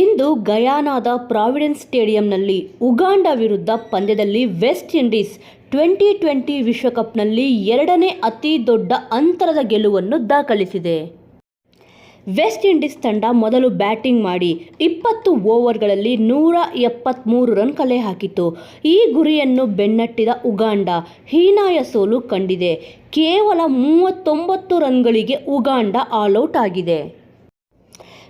ಇಂದು ಗಯಾನಾದ Providence ಸ್ಟೇಡಿಯಂನಲ್ಲಿ Uganda ವಿರುದ್ಧ ಪಂದ್ಯದಲ್ಲಿ West Indies twenty twenty ವಿಶ್ವಕಪ್ನಲ್ಲಿ ಎರಡನೇ ಅತಿ ದೊಡ್ಡ ಅಂತರದ ಗೆಲುವನ್ನು ದಾಖಲಿಸಿದೆ. ವೆಸ್ಟ್ ಇಂಡೀಸ್ ತಂಡ ಮೊದಲು ಬ್ಯಾಟಿಂಗ್ ಮಾಡಿ ಇಪ್ಪತ್ತು ಓವರ್ಗಳಲ್ಲಿ ನೂರ ಎಪ್ಪತ್ತ್ಮೂರು ರನ್ ಕಲೆ ಹಾಕಿತು ಈ ಗುರಿಯನ್ನು ಬೆನ್ನಟ್ಟಿದ ಉಗಾಂಡ ಹೀನಾಯ ಸೋಲು ಕಂಡಿದೆ. ಕೇವಲ ಮೂವತ್ತೊಂಬತ್ತು ರನ್ಗಳಿಗೆ ಉಗಾಂಡ ಆಲ್ಔಟ್ ಆಗಿದೆ.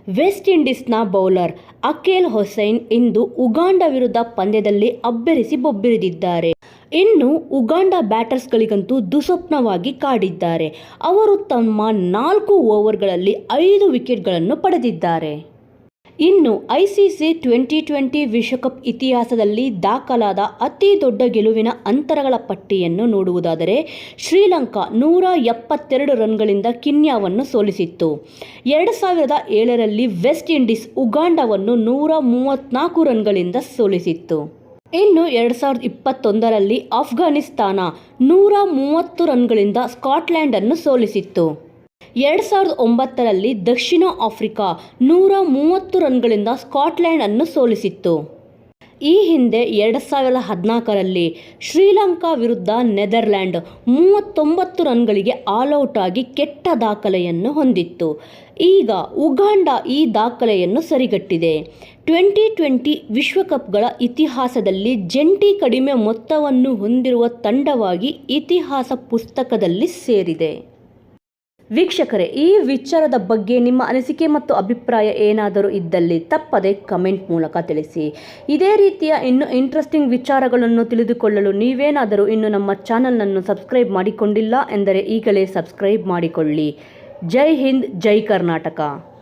ವೆಸ್ಟ್ ಇಂಡೀಸ್ನ ಬೌಲರ್ ಅಕೇಲ್ ಹೊಸೈನ್ ಇಂದು ಉಗಾಂಡ ವಿರುದ್ಧ ಪಂದ್ಯದಲ್ಲಿ ಅಬ್ಬರಿಸಿ ಬೊಬ್ಬಿರಿದಿದ್ದಾರೆ. ಇನ್ನು ಉಗಾಂಡ ಬ್ಯಾಟರ್ಸ್ಗಳಿಗಂತೂ ದುಸ್ವಪ್ನವಾಗಿ ಕಾಡಿದ್ದಾರೆ. ಅವರು ತಮ್ಮ ನಾಲ್ಕು ಓವರ್ಗಳಲ್ಲಿ ಐದು ವಿಕೆಟ್ಗಳನ್ನು ಪಡೆದಿದ್ದಾರೆ. ಇನ್ನು ಐಸಿಸಿ ಟ್ವೆಂಟಿ ಟ್ವೆಂಟಿ ವಿಶ್ವಕಪ್ ಇತಿಹಾಸದಲ್ಲಿ ದಾಖಲಾದ ಅತಿ ದೊಡ್ಡ ಗೆಲುವಿನ ಅಂತರಗಳ ಪಟ್ಟಿಯನ್ನು ನೋಡುವುದಾದರೆ ಶ್ರೀಲಂಕಾ ನೂರ ಎಪ್ಪತ್ತೆರಡು ರನ್ಗಳಿಂದ ಕಿನ್ಯಾವನ್ನು ಸೋಲಿಸಿತ್ತು. ಎರಡು ಸಾವಿರದ ಏಳರಲ್ಲಿ ವೆಸ್ಟ್ ಇಂಡೀಸ್ ಉಗಾಂಡವನ್ನು ನೂರ ಮೂವತ್ತ್ನಾಲ್ಕು ರನ್ಗಳಿಂದ ಸೋಲಿಸಿತ್ತು. ಇನ್ನು ಎರಡು ಸಾವಿರದ ಇಪ್ಪತ್ತೊಂದರಲ್ಲಿ ಅಫ್ಘಾನಿಸ್ತಾನ ನೂರ ಮೂವತ್ತು ರನ್ಗಳಿಂದ ಸ್ಕಾಟ್ಲ್ಯಾಂಡನ್ನು ಸೋಲಿಸಿತ್ತು. ಎರಡು ಸಾವಿರದ ಒಂಬತ್ತರಲ್ಲಿ ದಕ್ಷಿಣ ಆಫ್ರಿಕಾ ನೂರ ಮೂವತ್ತು ರನ್ಗಳಿಂದ ಸ್ಕಾಟ್ಲ್ಯಾಂಡ್ ಅನ್ನು ಸೋಲಿಸಿತ್ತು. ಈ ಹಿಂದೆ ಎರಡು ಸಾವಿರದ ಹದಿನಾಲ್ಕರಲ್ಲಿ ಶ್ರೀಲಂಕಾ ವಿರುದ್ಧ ನೆದರ್ಲ್ಯಾಂಡ್ ಮೂವತ್ತೊಂಬತ್ತು ರನ್ಗಳಿಗೆ ಆಲ್ಔಟ್ ಆಗಿ ಕೆಟ್ಟ ದಾಖಲೆಯನ್ನು ಹೊಂದಿತ್ತು. ಈಗ ಉಗಾಂಡ ಈ ದಾಖಲೆಯನ್ನು ಸರಿಗಟ್ಟಿದೆ. ಟ್ವೆಂಟಿ ಟ್ವೆಂಟಿ ವಿಶ್ವಕಪ್ಗಳ ಇತಿಹಾಸದಲ್ಲಿ ಜಂಟಿ ಕಡಿಮೆ ಮೊತ್ತವನ್ನು ಹೊಂದಿರುವ ತಂಡವಾಗಿ ಇತಿಹಾಸ ಪುಸ್ತಕದಲ್ಲಿ ಸೇರಿದೆ. ವೀಕ್ಷಕರೇ, ಈ ವಿಚಾರದ ಬಗ್ಗೆ ನಿಮ್ಮ ಅನಿಸಿಕೆ ಮತ್ತು ಅಭಿಪ್ರಾಯ ಏನಾದರೂ ಇದ್ದಲ್ಲಿ ತಪ್ಪದೆ ಕಮೆಂಟ್ ಮೂಲಕ ತಿಳಿಸಿ. ಇದೇ ರೀತಿಯ ಇನ್ನು ಇಂಟ್ರೆಸ್ಟಿಂಗ್ ವಿಚಾರಗಳನ್ನು ತಿಳಿದುಕೊಳ್ಳಲು ನೀವೇನಾದರೂ ಇನ್ನು ನಮ್ಮ ಚಾನಲನ್ನು ಸಬ್ಸ್ಕ್ರೈಬ್ ಮಾಡಿಕೊಂಡಿಲ್ಲ ಎಂದರೆ ಈಗಲೇ ಸಬ್ಸ್ಕ್ರೈಬ್ ಮಾಡಿಕೊಳ್ಳಿ. ಜೈ ಹಿಂದ್, ಜೈ ಕರ್ನಾಟಕ.